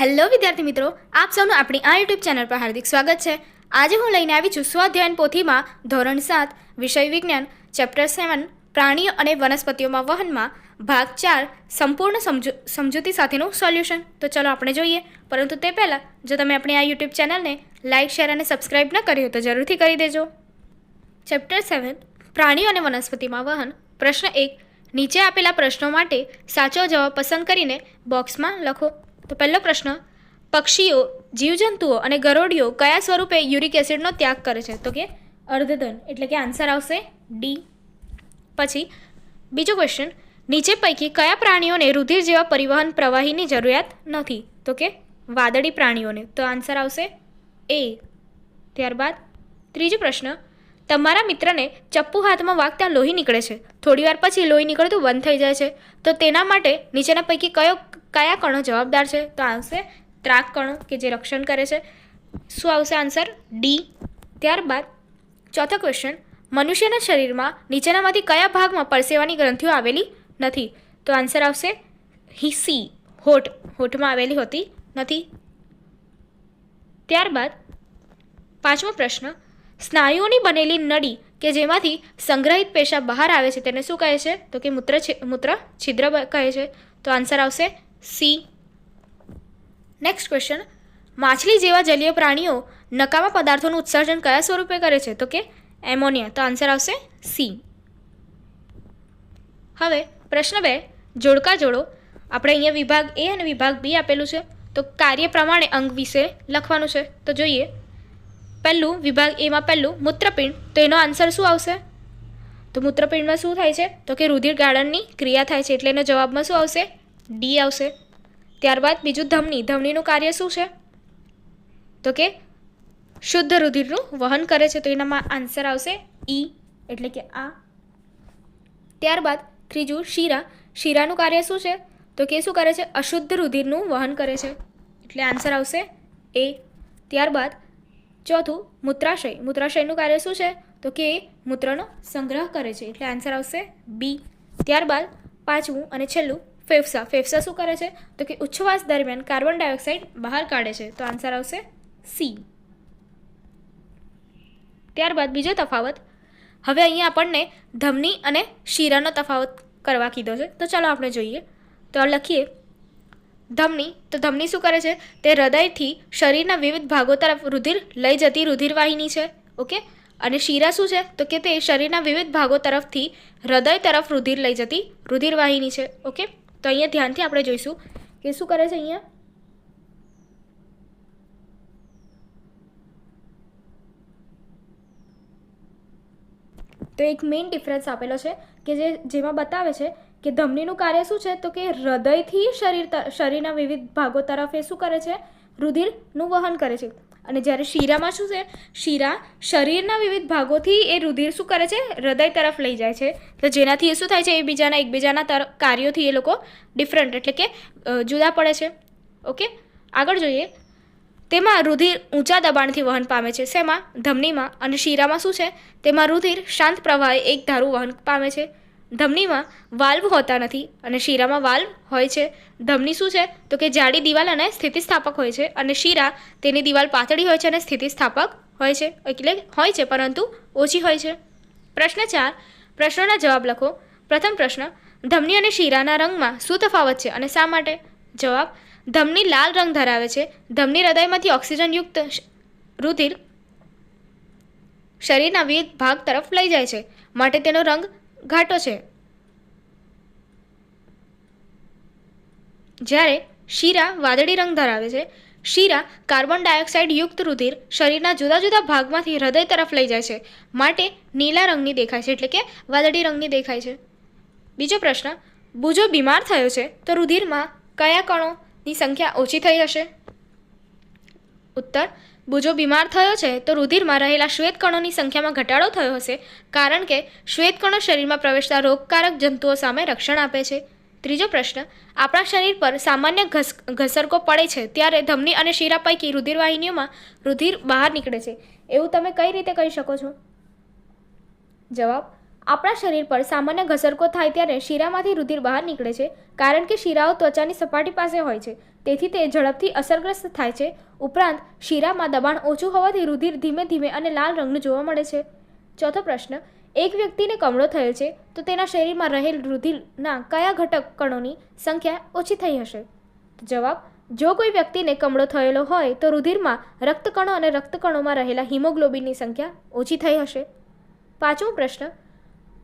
Hello વિદ્યાર્થી મિત્રો, આપ સૌનું આપણી આ યુટ્યુબ ચેનલ પર હાર્દિક સ્વાગત છે. આજે હું લઈને આવી છું સ્વાધ્યાયન પોથીમાં ધોરણ સાત, વિષય વિજ્ઞાન, ચેપ્ટર સેવન, પ્રાણીઓ અને વનસ્પતિઓમાં વહનમાં ભાગ ચાર, સંપૂર્ણ સમજૂ, સમજૂતી સાથેનું સોલ્યુશન. તો ચલો આપણે જોઈએ. પરંતુ તે પહેલાં, જો તમે આપણી આ યુટ્યુબ ચેનલને લાઇક શેર અને સબસ્ક્રાઇબ ન કરી હોય તો જરૂરથી કરી દેજો. ચેપ્ટર સેવન, પ્રાણીઓ અને વનસ્પતિમાં વહન. પ્રશ્ન એક, નીચે આપેલા પ્રશ્નો માટે સાચો જવાબ પસંદ કરીને બોક્સમાં લખો. તો પહેલો પ્રશ્ન, પક્ષીઓ, જીવજંતુઓ અને ગરોળીઓ કયા સ્વરૂપે યુરિક એસિડનો ત્યાગ કરે છે? તો કે અર્ધધન, એટલે કે આન્સર આવશે ડી પછી બીજો ક્વેશ્ચન નીચે પૈકી કયા પ્રાણીઓને રુધિર જેવા પરિવહન પ્રવાહીની જરૂરિયાત નથી? તો કે વાદળી પ્રાણીઓને. તો આન્સર આવશે એ ત્યારબાદ ત્રીજો પ્રશ્ન, તમારા મિત્રને ચપ્પુ હાથમાં વાગતા લોહી નીકળે છે. થોડીવાર પછી લોહી નીકળતું બંધ થઈ જાય છે. તો તેના માટે નીચેના પૈકી કયો કયા કણો જવાબદાર છે? તો આવશે ત્રાક કણો, કે જે રક્ષણ કરે છે. શું આવશે આન્સર? ડી. ત્યારબાદ ચોથો ક્વેશ્ચન મનુષ્યના શરીરમાં નીચેનામાંથી કયા ભાગમાં પરસેવાની ગ્રંથિઓ આવેલી નથી? તો આન્સર આવશે હિસી, હોઠ. હોઠમાં આવેલી હોતી નથી. ત્યારબાદ પાંચમો પ્રશ્ન, સ્નાયુઓની બનેલી નળી કે જેમાંથી સંગ્રહિત પેશાબ બહાર આવે છે, તેને શું કહે છે? તો કે મૂત્ર મૂત્ર છિદ્ર કહે છે. તો આન્સર આવશે સી. નેક્સ્ટ ક્વેશ્ચન માછલી જેવા જલીય પ્રાણીઓ નકામા પદાર્થોનું ઉત્સર્જન કયા સ્વરૂપે કરે છે? તો કે એમોનિયા. તો આન્સર આવશે સી. હવે પ્રશ્ન બે. જોડકા જોડો. આપણે અહીંયા વિભાગ એ અને વિભાગ બી આપેલું છે. તો કાર્ય પ્રમાણે અંગ વિશે લખવાનું છે. તો જોઈએ. પહેલું, વિભાગ એમાં પહેલું, મૂત્રપિંડ. તો એનો આન્સર શું આવશે? તો મૂત્રપિંડમાં શું થાય છે? તો કે રુધિર ગાળણની ક્રિયા થાય છે. એટલે એનો જવાબમાં શું આવશે? ડી આવશે. ત્યારબાદ બીજું ધમની. ધમનીનું કાર્ય શું છે? તો કે શુદ્ધ રુધિરનું વહન કરે છે. તો એનામાં આન્સર આવશે ઈ, એટલે કે આ. ત્યારબાદ ત્રીજું શીરા. શીરાનું કાર્ય શું છે? તો કે શું કરે છે? અશુદ્ધ રુધિરનું વહન કરે છે. એટલે આન્સર આવશે એ. ત્યારબાદ ચોથું મૂત્રાશય. મૂત્રાશયનું કાર્ય શું છે? તો કે મૂત્રનો સંગ્રહ કરે છે. એટલે આન્સર આવશે બી. ત્યારબાદ પાંચમું અને છેલ્લું ફેફસા. ફેફસા શું કરે છે? તો કે ઉચ્છવાસ દરમિયાન કાર્બન ડાયોક્સાઇડ બહાર કાઢે છે. તો આન્સર આવશે સી. ત્યારબાદ બીજો તફાવત. હવે અહીંયા આપણને ધમની અને શીરાનો તફાવત કરવા કીધો છે. તો ચાલો આપણે જોઈએ. તો લખીએ. ધમની. તો ધમની શું કરે છે? તે હૃદયથી શરીરના વિવિધ ભાગો તરફ રુધિર લઈ જતી રુધિરવાહિની છે. ઓકે? અને શીરા શું છે? તો કે તે શરીરના વિવિધ ભાગો તરફથી હૃદય તરફ રુધિર લઈ જતી રુધિરવાહિની છે. ઓકે? તો અહીંયા ધ્યાનથી આપણે જોઈશું કે શું કરે છે અહીંયા? તો એક મેઇન ડિફરન્સ આપેલો છે કે જે જેમાં બતાવે છે કે ધમનીનું કાર્ય શું છે? તો કે હૃદયથી શરીર શરીરના વિવિધ ભાગો તરફ એ શું કરે છે? રુધિરનું વહન કરે છે. અને જ્યારે શીરામાં શું છે? શીરા શરીરના વિવિધ ભાગોથી એ રુધિર શું કરે છે? હૃદય તરફ લઈ જાય છે. તો જેનાથી એ શું થાય છે? એકબીજાના એકબીજાના તર, કાર્યોથી એ લોકો ડિફરન્ટ એટલે કે જુદા પડે છે. ઓકે આગળ જોઈએ. તેમાં રુધિર ઊંચા દબાણથી વહન પામે છે. શેમાં? ધમનીમાં. અને શીરામાં શું છે? તેમાં રુધિર શાંત પ્રવાહે એક ધારું વહન પામે છે. ધમનીમાં વાલ્વ હોતા નથી અને શીરામાં વાલ્વ હોય છે. ધમની શું છે? તો કે જાડી દિવાલ અને સ્થિતિસ્થાપક હોય છે અને શીરા તેની દિવાલ પાતળી હોય છે અને સ્થિતિસ્થાપક હોય છે. એટલે હોય છે, પરંતુ ઓછી હોય છે. પ્રશ્ન ચાર, પ્રશ્નોના જવાબ લખો. પ્રથમ પ્રશ્ન, ધમની અને શીરાના રંગમાં શું તફાવત છે અને શા માટે? જવાબ, ધમની લાલ રંગ ધરાવે છે. ધમની હૃદયમાંથી ઓક્સિજનયુક્ત રુધિર શરીરના વિવિધ ભાગ તરફ લઈ જાય છે. માટે તેનો રંગ ઘાટો છે. જ્યારે શીરા વાદળી રંગ ધરાવે છે, શીરા કાર્બન ડાયોક્સાઇડ યુક્ત રુધિર શરીરના જુદા જુદા ભાગમાંથી હૃદય તરફ લઈ જાય છે, માટે નીલા રંગની દેખાય છે એટલે કે વાદળી રંગની દેખાય છે. બીજો પ્રશ્ન બુજો બીમાર થયો છે તો રુધિરમાં કયા કણોની સંખ્યા ઓછી થઈ હશે? ઉત્તર બુજો બીમાર થયો છે, તો રુધિરમાં રહેલા શ્વેતકણોની સંખ્યામાં ઘટાડો થયો હશે, કારણ કે શ્વેતકણો શરીરમાં પ્રવેશતા રોગકારક જંતુઓ સામે રક્ષણ આપે છે. ત્રીજો પ્રશ્ન, આપણા શરીર પર સામાન્ય ઘસ, ઘસરકો પડે છે, ત્યારે ધમની અને શીરા પૈકી રુધિરવાહિનીઓમાં રુધિર બહાર નીકળે છે. એવું તમે કઈ રીતે કહી શકો છો? જવાબ આપણા શરીર પર સામાન્ય ઘસરકો થાય ત્યારે શીરામાંથી રુધિર બહાર નીકળે છે, કારણ કે શીરાઓ ત્વચાની સપાટી પાસે હોય છે. તેથી તે ઝડપથી અસરગ્રસ્ત થાય છે. ઉપરાંત, શીરામાં દબાણ ઓછું હોવાથી રુધિર ધીમે ધીમે અને લાલ રંગનું જોવા મળે છે. ચોથો પ્રશ્ન, એક વ્યક્તિને કમળો થયેલ છે, તો તેના શરીરમાં રહેલ રુધિરના કયા ઘટક કણોની સંખ્યા ઓછી થઈ હશે? જવાબ, જો કોઈ વ્યક્તિને કમળો થયેલો હોય, તો રુધિરમાં રક્તકણો અને રક્તકણોમાં રહેલા હિમોગ્લોબિનની સંખ્યા ઓછી થઈ હશે. પાંચમો પ્રશ્ન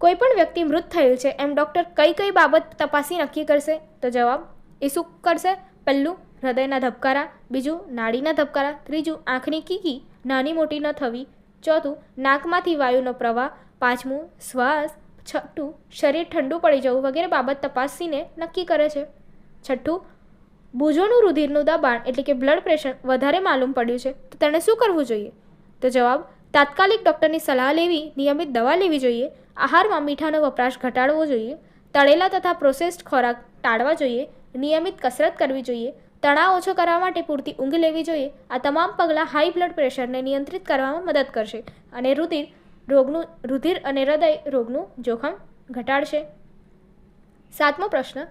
કોઈ પણ વ્યક્તિ મૃત થયેલ છે, એમ ડૉક્ટર કઈ કઈ બાબત તપાસી નક્કી કરશે? તો જવાબ, એ શું કરશે? પહેલું, હૃદયના ધબકારા. બીજું, નાડીના ધબકારા. ત્રીજું, આંખની કીકી. નાની મોટી ન થવી. ચોથું, નાકમાંથી વાયુનો પ્રવાહ. પાંચમું, શ્વાસ. છઠ્ઠું, શરીર ઠંડુ પડી જવું વગેરે બાબત તપાસીને નક્કી કરે છે. છઠ્ઠું બુજોનું રુધિરનું દબાણ એટલે કે બ્લડ પ્રેશર વધારે માલુમ પડ્યું છે. તો તેણે શું કરવું જોઈએ? તો જવાબ, તાત્કાલિક ડૉક્ટરની સલાહ લેવી, નિયમિત દવા લેવી જોઈએ. આહારમાં મીઠાનો વપરાશ ઘટાડવો જોઈએ, તળેલા તથા પ્રોસેસ્ડ ખોરાક ટાળવા જોઈએ, નિયમિત કસરત કરવી જોઈએ, તણાવ ઓછો કરવા માટે પૂરતી ઊંઘ લેવી જોઈએ, આ તમામ પગલાં હાઈ બ્લડ પ્રેશરને નિયંત્રિત કરવામાં મદદ કરશે અને રુધિર રોગનું, રુધિર અને હૃદય રોગનું જોખમ ઘટાડશે. સાતમો પ્રશ્ન,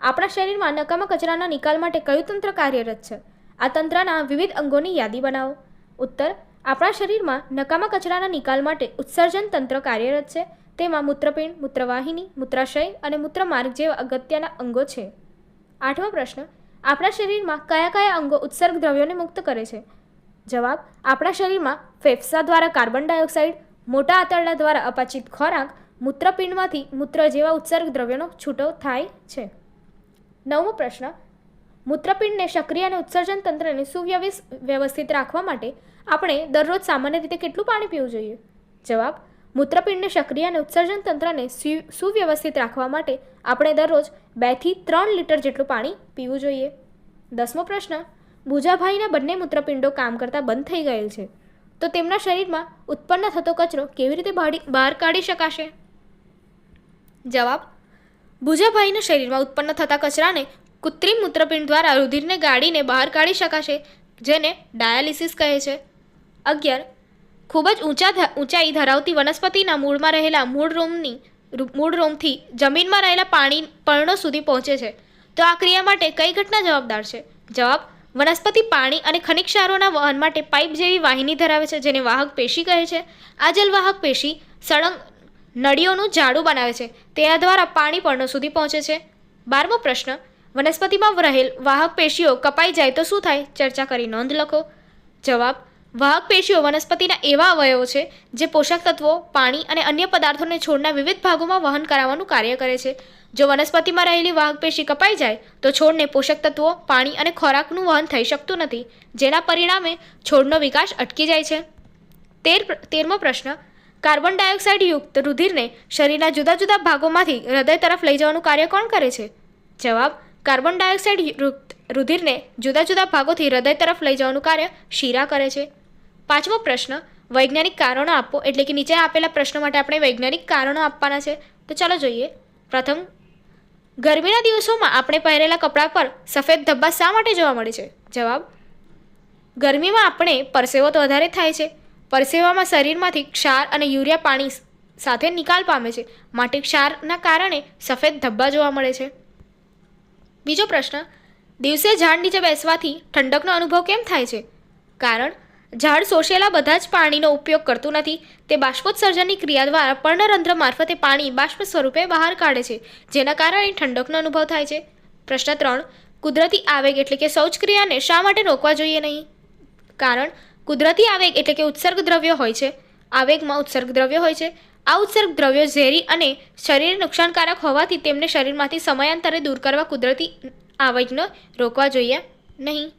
આપણા શરીરમાં નકામા કચરાના નિકાલ માટે કયું તંત્ર કાર્યરત છે? આ તંત્રના વિવિધ અંગોની યાદી બનાવો. ઉત્તર, આપણા શરીરમાં નકામા કચરાના નિકાલ માટે ઉત્સર્જન તંત્ર કાર્યરત છે. તેમાં મૂત્રપિંડ, મૂત્રવાહિની, મૂત્રાશય અને મૂત્રમાર્ગ જેવા અગત્યના અંગો છે. આઠમો પ્રશ્ન, આપણા શરીરમાં કયા કયા અંગો ઉત્સર્ગ દ્રવ્યોને મુક્ત કરે છે? જવાબ, આપણા શરીરમાં ફેફસા દ્વારા કાર્બન ડાયોક્સાઇડ, મોટા આંતરડા દ્વારા અપાચિત ખોરાક, મૂત્રપિંડમાંથી મૂત્ર જેવા ઉત્સર્ગ દ્રવ્યોનો છૂટો થાય છે. નવમો પ્રશ્ન, મૂત્રપિંડને સક્રિય અને ઉત્સર્જન તંત્રને સુવ્યવસ્થિત વ્યવસ્થિત રાખવા માટે આપણે દરરોજ સામાન્ય રીતે કેટલું પાણી પીવું જોઈએ? જવાબ મૂત્રપિંડને સક્રિય અને ઉત્સર્જન તંત્રને સુવ્યવસ્થિત રાખવા માટે આપણે દરરોજ બેથી ત્રણ લીટર જેટલું પાણી પીવું જોઈએ. દસમો પ્રશ્ન બુજાભાઈના બંને મૂત્રપિંડો કામ કરતાં બંધ થઈ ગયેલ છે. તો તેમના શરીરમાં ઉત્પન્ન થતો કચરો કેવી રીતે બહાર કાઢી શકાશે? જવાબ, ભુજાભાઈના શરીરમાં ઉત્પન્ન થતા કચરાને કૃત્રિમ મૂત્રપિંડ દ્વારા રુધિરને ગાળીને બહાર કાઢી શકાશે, જેને ડાયાલિસિસ કહે છે. અગિયાર ખૂબ જ ઊંચા ઊંચાઈ ધરાવતી વનસ્પતિના મૂળમાં રહેલા મૂળ રોમની મૂળ રોમથી જમીનમાં રહેલા પાણી પર્ણો સુધી પહોંચે છે. તો આ ક્રિયા માટે કઈ ઘટના જવાબદાર છે? જવાબ, વનસ્પતિ પાણી અને ખનિજ ક્ષારોના વહન માટે પાઇપ જેવી વાહિની ધરાવે છે, જેને વાહક પેશી કહે છે. આ જલવાહક પેશી સળંગ નળીઓનું જાડું બનાવે છે. તેના દ્વારા પાણી પર્ણો સુધી પહોંચે છે. બારમો પ્રશ્ન, વનસ્પતિમાં રહેલ વાહક પેશીઓ કપાઈ જાય તો શું થાય? ચર્ચા કરી નોંધ લખો. જવાબ વાહક પેશીઓ વનસ્પતિના એવા અવયવો છે જે પોષક તત્વો, પાણી અને અન્ય પદાર્થોને છોડના વિવિધ ભાગોમાં વહન કરાવવાનું કાર્ય કરે છે. જો વનસ્પતિમાં રહેલી વાહક પેશી કપાઈ જાય, તો છોડને પોષક તત્વો, પાણી અને ખોરાકનું વહન થઈ શકતું નથી, જેના પરિણામે છોડનો વિકાસ અટકી જાય છે. તેર તેરમો પ્રશ્ન. કાર્બન ડાયોક્સાઇડ યુક્ત રુધિરને શરીરના જુદા જુદા ભાગોમાંથી હૃદય તરફ લઈ જવાનું કાર્ય કોણ કરે છે? જવાબ. કાર્બન ડાયોક્સાઇડ યુક્ત રુધિરને જુદા જુદા ભાગોથી હૃદય તરફ લઈ જવાનું કાર્ય શીરા કરે છે. પાંચમો પ્રશ્ન, વૈજ્ઞાનિક કારણો આપો, એટલે કે નીચે આપેલા પ્રશ્નો માટે આપણે વૈજ્ઞાનિક કારણો આપવાના છે. તો ચાલો જોઈએ. પ્રથમ, ગરમીના દિવસોમાં આપણે પહેરેલા કપડાં પર સફેદ ધબ્બા શા માટે જોવા મળે છે? જવાબ, ગરમીમાં આપણે પરસેવો તો વધારે થાય છે. પરસેવામાં શરીરમાંથી ક્ષાર અને યુરિયા પાણી સાથે નિકાલ પામે છે. માટે ક્ષારના કારણે સફેદ ધબ્બા જોવા મળે છે. બીજો પ્રશ્ન, દિવસે ઝાડ નીચે બેસવાથી ઠંડકનો અનુભવ કેમ થાય છે? કારણ ઝાડ શોષેલા બધા જ પાણીનો ઉપયોગ કરતું નથી. તે બાષ્પોત્સર્જનની ક્રિયા દ્વારા પર્ણરંધ્ર મારફતે પાણી બાષ્પ સ્વરૂપે બહાર કાઢે છે, જેના કારણે ઠંડકનો અનુભવ થાય છે. પ્રશ્ન ત્રણ, કુદરતી આવેગ એટલે કે શૌચક્રિયાને શા માટે રોકવા જોઈએ નહીં? કારણ, કુદરતી આવેગ એટલે કે ઉત્સર્ગ દ્રવ્યો હોય છે. આવેગમાં ઉત્સર્ગ દ્રવ્ય હોય છે. આ ઉત્સર્ગ દ્રવ્યો ઝેરી અને શરીરને નુકસાનકારક હોવાથી તેમને શરીરમાંથી સમયાંતરે દૂર કરવા કુદરતી આવેગને રોકવા જોઈએ નહીં.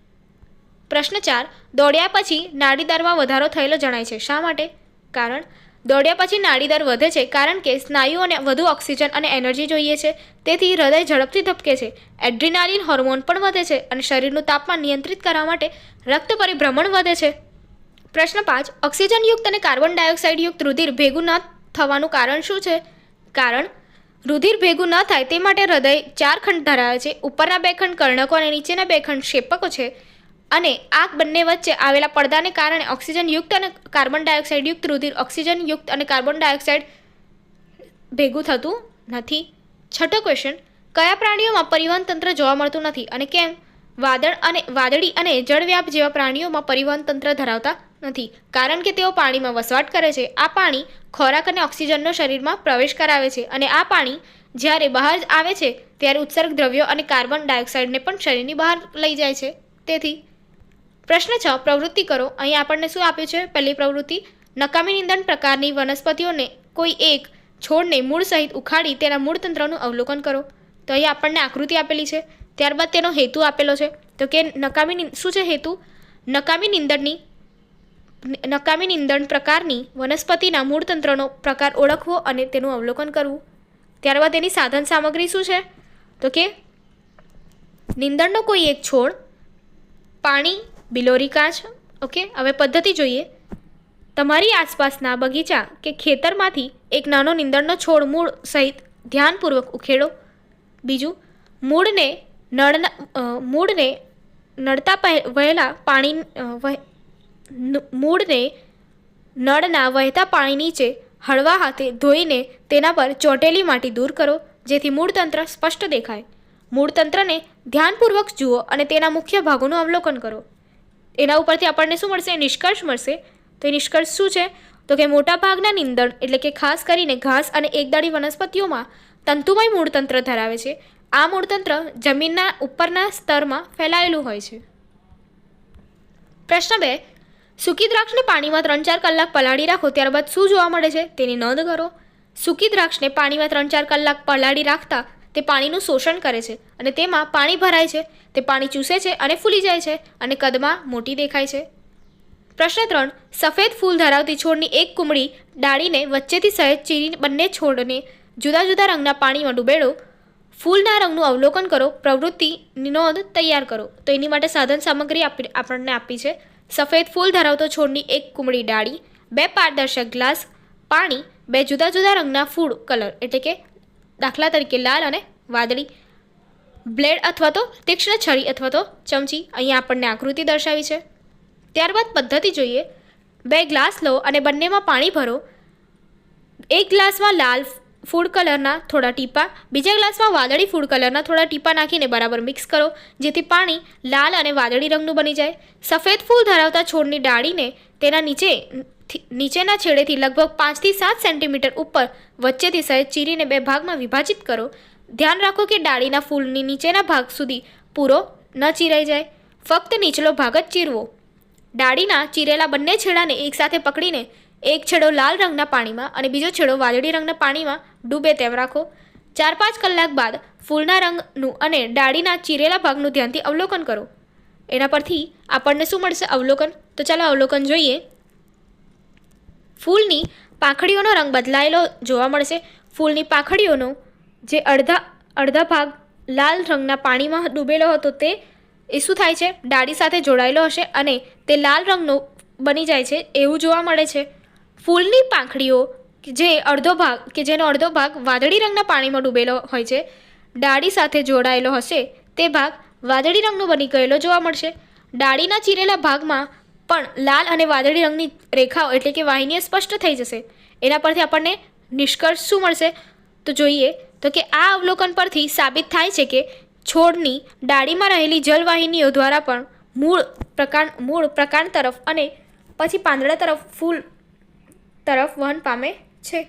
પ્રશ્ન ચાર, દોડ્યા પછી નાડીદરમાં વધારો થયેલો જણાય છે. શા માટે? કારણ, દોડ્યા પછી નાડીદર વધે છે કારણ કે સ્નાયુઓને વધુ ઓક્સિજન અને એનર્જી જોઈએ છે. તેથી હૃદય ઝડપથી ધબકે છે. એડ્રિનાલિન હોર્મોન પણ વધે છે અને શરીરનું તાપમાન નિયંત્રિત કરવા માટે રક્ત પરિભ્રમણ વધે છે. પ્રશ્ન પાંચ, ઓક્સિજનયુક્ત અને કાર્બન ડાયોક્સાઇડયુક્ત રુધિર ભેગું ન થવાનું કારણ શું છે? કારણ, રુધિર ભેગું ન થાય તે માટે હૃદય ચાર ખંડ ધરાવે છે. ઉપરના બે ખંડ કર્ણકો અને નીચેના બે ખંડ શેપકો છે. અને આ બંને વચ્ચે આવેલા પડદાને કારણે ઓક્સિજનયુક્ત અને કાર્બન ડાયોક્સાઇડયુક્ત રુધિર ઓક્સિજનયુક્ત અને કાર્બન ડાયોક્સાઇડ ભેગું થતું નથી. છઠ્ઠો ક્વેશ્ચન કયા પ્રાણીઓમાં પરિવહન તંત્ર જોવા મળતું નથી અને કેમ? વાદળ અને વાદળી અને જળવ્યાપ જેવા પ્રાણીઓમાં પરિવહન તંત્ર ધરાવતા નથી. કારણ કે તેઓ પાણીમાં વસવાટ કરે છે. આ પાણી ખોરાક અને ઓક્સિજનનો શરીરમાં પ્રવેશ કરાવે છે અને આ પાણી જ્યારે બહાર આવે છે, ત્યારે ઉત્સર્ગ દ્રવ્યો અને કાર્બન ડાયોક્સાઇડને પણ શરીરની બહાર લઈ જાય છે. તેથી પ્રશ્ન છ, પ્રવૃત્તિ કરો. અહીં આપણને શું આપ્યું છે? પહેલી પ્રવૃત્તિ, નકામી નિંદણ પ્રકારની વનસ્પતિઓને કોઈ એક છોડને મૂળ સહિત ઉખાડી તેના મૂળ તંત્રનું અવલોકન કરો. તો અહીં આપણને આકૃતિ આપેલી છે. ત્યારબાદ તેનો હેતુ આપેલો છે. તો કે નકામી શું છે હેતુ? નકામી નિંદણની નકામી નિંદણ પ્રકારની વનસ્પતિના મૂળ તંત્રનો પ્રકાર ઓળખવો અને તેનું અવલોકન કરવું. ત્યારબાદ તેની સાધન સામગ્રી શું છે? તો કે નિંદણનો કોઈ એક છોડ પાણી બિલોરી કાચ, ઓકે? હવે પદ્ધતિ જોઈએ. તમારી આસપાસના બગીચા કે ખેતરમાંથી એક નાનો નીંદણનો છોડ મૂળ સહિત ધ્યાનપૂર્વક ઉખેડો. બીજું, મૂળને નળના મૂળને નડતા વહેલા પાણી મૂળને નળના વહેતા પાણી નીચે હળવા હાથે ધોઈને તેના પર ચોંટેલી માટી દૂર કરો, જેથી મૂળ તંત્ર સ્પષ્ટ દેખાય. મૂળ તંત્રને ધ્યાનપૂર્વક જુઓ અને તેના મુખ્ય ભાગોનું અવલોકન કરો. એના ઉપરથી આપણને શું મળશે? નિષ્કર્ષ મળશે. તો એ નિષ્કર્ષ શું છે? તો કે મોટાભાગના નિંદણ એટલે કે ખાસ કરીને ઘાસ અને એકદાળી વનસ્પતિઓમાં તંતુમય મૂળતંત્ર ધરાવે છે. આ મૂળતંત્ર જમીનના ઉપરના સ્તરમાં ફેલાયેલું હોય છે. પ્રશ્ન બે. સૂકી દ્રાક્ષને પાણીમાં ત્રણ ચાર કલાક પલાળી રાખો, ત્યારબાદ શું જોવા મળે છે? તેની નોંધ કરો. સૂકી દ્રાક્ષને પાણીમાં ત્રણ ચાર કલાક પલાળી રાખતા તે પાણીનું શોષણ કરે છે અને તેમાં પાણી ભરાય છે. તે પાણી ચૂસે છે અને ફૂલી જાય છે અને કદમાં મોટી દેખાય છે. પ્રશ્ન ત્રણ. સફેદ ફૂલ ધરાવતી છોડની એક કુમળી ડાળીને વચ્ચેથી સહેજ ચીરી બંને છોડને જુદા જુદા રંગના પાણીમાં ડૂબેડો. ફૂલના રંગનું અવલોકન કરો. પ્રવૃત્તિની નોંધ તૈયાર કરો. તો એની માટે સાધન સામગ્રી આપી, આપણને આપી છે. સફેદ ફૂલ ધરાવતો છોડની એક કુમળી ડાળી, બે પારદર્શક ગ્લાસ, પાણી, બે જુદા જુદા રંગના ફૂડ કલર એટલે કે દાખલા તરીકે લાલ અને વાદળી. બ્લેડ અથવા તો તીક્ષ્ણ છરી અથવા તો ચમચી અહીંયા આપણને આકૃતિ દર્શાવી છે. ત્યારબાદ પદ્ધતિ જોઈએ. બે ગ્લાસ લો અને બંનેમાં પાણી ભરો. એક ગ્લાસમાં લાલ ફૂડ કલરના થોડા ટીપા, બીજા ગ્લાસમાં વાદળી ફૂડ કલરના થોડા ટીપા નાખીને બરાબર મિક્સ કરો, જેથી પાણી લાલ અને વાદળી રંગનું બની જાય. સફેદ ફૂલ ધરાવતા છોડની ડાળીને તેના નીચે નીચેના છેડેથી લગભગ પાંચથી સાત સેન્ટીમીટર ઉપર વચ્ચેથી સહેજ ચીરીને બે ભાગમાં વિભાજિત કરો. ધ્યાન રાખો કે ડાળીના ફૂલની નીચેના ભાગ સુધી પૂરો ન ચીરાઈ જાય. ફક્ત નીચલો ભાગ જ ચીરવો. ડાળીના ચીરેલા બંને છેડાને એકસાથે પકડીને એક છેડો લાલ રંગના પાણીમાં અને બીજો છેડો વાદળી રંગના પાણીમાં ડૂબે તેમ રાખો. ચાર પાંચ કલાક બાદ ફૂલના રંગનું અને ડાળીના ચીરેલા ભાગનું ધ્યાનથી અવલોકન કરો. એના પરથી આપણને શું મળશે અવલોકન? તો ચાલો અવલોકન જોઈએ. ફૂલની પાંખડીઓનો રંગ બદલાયેલો જોવા મળશે. ફૂલની પાંખડીઓનો જે અડધા અડધા ભાગ લાલ રંગના પાણીમાં ડૂબેલો હતો તે એ શું થાય છે? ડાળી સાથે જોડાયેલો હશે અને તે લાલ રંગનો બની જાય છે એવું જોવા મળે છે. ફૂલની પાંખડીઓ જે અડધો ભાગ, કે જેનો અડધો ભાગ વાદળી રંગના પાણીમાં ડૂબેલો હોય છે, ડાળી સાથે જોડાયેલો હશે તે ભાગ વાદળી રંગનો બની ગયેલો જોવા મળશે. ડાળીના ચીરેલા ભાગમાં પણ લાલ અને વાદળી રંગની રેખાઓ એટલે કે વાહિનીઓ સ્પષ્ટ થઈ જશે. એના પરથી આપણને નિષ્કર્ષ શું મળશે? તો જોઈએ, તો કે આ અવલોકન પરથી સાબિત થાય છે કે છોડની ડાળીમાં રહેલી જલવાહિનીઓ દ્વારા પણ મૂળ પ્રકાર મૂળ પ્રકાંડ તરફ અને પછી પાંદડા તરફ, ફૂલ તરફ વહન પામે છે.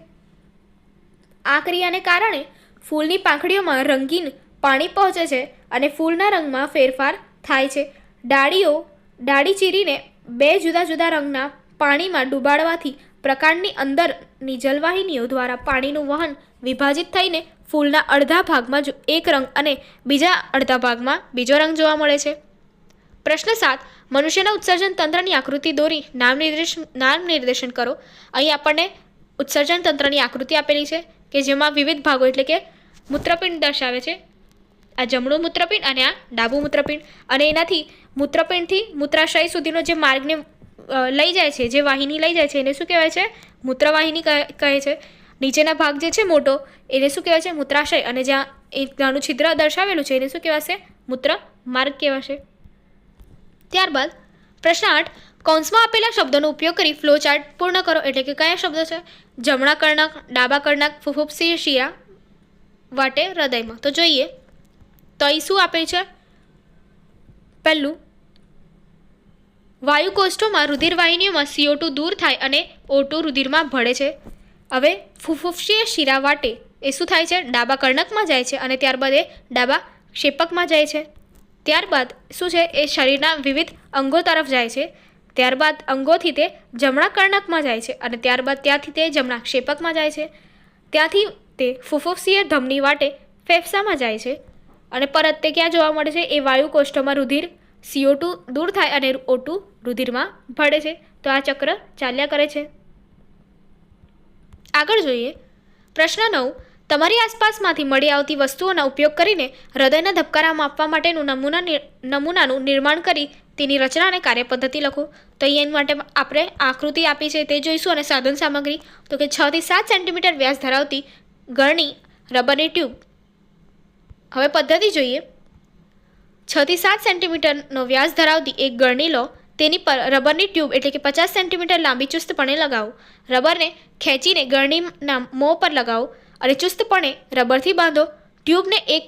આ ક્રિયાને કારણે ફૂલની પાંખડીઓમાં રંગીન પાણી પહોંચે છે અને ફૂલના રંગમાં ફેરફાર થાય છે. ડાળીઓ, ડાળી ચીરીને બે જુદા જુદા રંગના પાણીમાં ડૂબાડવાથી પ્રકાંડની અંદરની જલવાહિનીઓ દ્વારા પાણીનું વહન વિભાજિત થઈને ફૂલના અડધા ભાગમાં એક રંગ અને બીજા અડધા ભાગમાં બીજો રંગ જોવા મળે છે. પ્રશ્ન સાત, મનુષ્યના ઉત્સર્જન તંત્રની આકૃતિ દોરી નામ નિર્દેશ, નામ નિર્દેશન કરો. અહીં આપણને ઉત્સર્જન તંત્રની આકૃતિ આપેલી છે કે જેમાં વિવિધ ભાગો એટલે કે મૂત્રપિંડ દર્શાવે છે. આ જમણું મૂત્રપિંડ અને આ ડાબું મૂત્રપિંડ. અને એનાથી મૂત્રપિંડથી મૂત્રાશય સુધીનો જે માર્ગને લઈ જાય છે, જે વાહિની લઈ જાય છે, એને શું કહેવાય છે? મૂત્રવાહિની કહે છે. નીચેના ભાગ જે છે મોટો, એને શું કહેવાય છે? મૂત્રાશય. અને જ્યાં એક નાનું છિદ્ર દર્શાવેલું છે, એને શું કહેવાશે? મૂત્ર માર્ગ કહેવાશે. ત્યારબાદ, પ્રશ્ન આઠ. કૌંસમાં આપેલા શબ્દોનો ઉપયોગ કરી ફ્લો ચાર્ટ પૂર્ણ કરો. એટલે કે કયા શબ્દો છે? જમણા કર્ણક, ડાબા કર્ણક, ફુફુપસી, શિયા, વાટે, હૃદયમાં. તો જોઈએ. તો અહીં શું આપે છે? પહેલું, વાયુકોષ્ઠોમાં રુધિરવાહિનીઓમાં સીઓ ટુ દૂર થાય અને O2 રુધિરમાં ભળે છે. હવે ફુફુફસીય શિરા વાટે, એ શું થાય છે? ડાબા કર્ણકમાં જાય છે અને ત્યારબાદ એ ડાબા ક્ષેપકમાં જાય છે. ત્યારબાદ શું છે? એ શરીરના વિવિધ અંગો તરફ જાય છે. ત્યારબાદ અંગોથી તે જમણા કર્ણકમાં જાય છે અને ત્યારબાદ ત્યાંથી તે જમણા ક્ષેપકમાં જાય છે. ત્યાંથી તે ફુફુફસીય ધમની વાટે ફેફસામાં જાય છે. અને પરત તે ક્યાં જોવા મળે છે? એ વાયુ કોષ્ઠમાં રુધિર સીઓ ટુ દૂર થાય અને O2 રુધિરમાં ભળે છે. તો આ ચક્ર ચાલ્યા કરે છે. આગળ જોઈએ. પ્રશ્ન નવ. તમારી આસપાસમાંથી મળી આવતી વસ્તુઓના ઉપયોગ કરીને હૃદયના ધબકારા માપવા માટેનું નમૂના નમૂનાનું નિર્માણ કરી તેની રચના અને કાર્યપદ્ધતિ લખો. તો એની માટે આપણે આકૃતિ આપી છે, તે જોઈશું. અને સાધન સામગ્રી, તો કે છથી સાત સેન્ટીમીટર વ્યાસ ધરાવતી ગળણી રબરની ટ્યુબ હવે પદ્ધતિ જોઈએ. છથી સાત સેન્ટીમીટરનો વ્યાસ ધરાવતી એક ગળણી લો, તેની પર રબરની ટ્યુબ એટલે કે પચાસ સેન્ટીમીટર લાંબી ચુસ્તપણે લગાવો. રબરને ખેંચીને ગળણીના મોં પર લગાવો અને ચુસ્તપણે રબરથી બાંધો. ટ્યુબને એક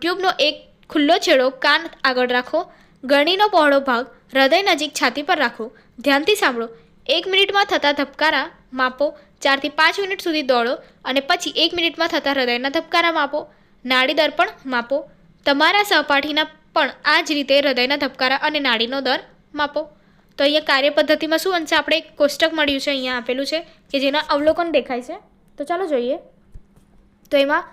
ટ્યુબનો એક ખુલ્લો છેડો કાન આગળ રાખો. ગળણીનો પહોળો ભાગ હૃદય નજીક છાતી પર રાખો. ધ્યાનથી સાંભળો. એક મિનિટમાં થતા ધબકારા માપો. ચારથી પાંચ મિનિટ સુધી દોડો અને પછી એક મિનિટમાં થતા હૃદયના ધબકારા માપો. નાડી દર પણ માપો. તમારા સહપાઠીના પણ આ જ રીતે હૃદયના ધબકારા અને નાડીનો દર માપો. તો અહીંયા કાર્યપદ્ધતિમાં શું અંશ આપણે એક કોષ્ટક મળ્યું છે, અહીંયા આપેલું છે, કે જેના અવલોકન દેખાય છે? તો ચાલો જોઈએ. તો એમાં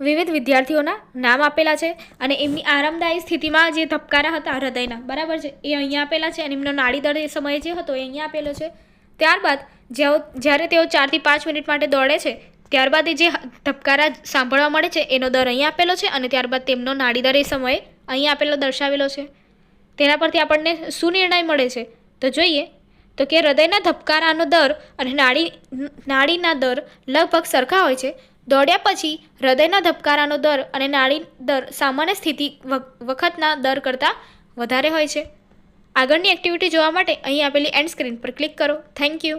વિવિધ વિદ્યાર્થીઓના નામ આપેલા છે અને એમની આરામદાયી સ્થિતિમાં જે ધબકારા હતા હૃદયના, બરાબર છે? એ અહીંયા આપેલા છે અને એમનો નાડી દર એ સમયે જે હતો એ અહીંયા આપેલો છે. ત્યારબાદ જ્યાં જ્યારે તેઓ ચારથી પાંચ મિનિટ માટે દોડે છે ત્યારબાદ એ જે ધબકારા સાંભળવા મળે છે, એનો દર અહીં આપેલો છે અને ત્યારબાદ તેમનો નાડી દર એ સમયે અહીંયા આપેલો દર્શાવેલો છે. તેના પરથી આપણને શું નિર્ણય મળે છે? તો જોઈએ, તો કે હૃદયના ધબકારાનો દર અને નાડી, નાડીના દર લગભગ સરખા હોય છે. દોડ્યા પછી હૃદયના ધબકારાનો દર અને નાડી દર સામાન્ય સ્થિતિ વખતના દર કરતાં વધારે હોય છે. આગળની એક્ટિવિટી જોવા માટે અહીં આપેલી એન્ડ સ્ક્રીન પર ક્લિક કરો. Thank you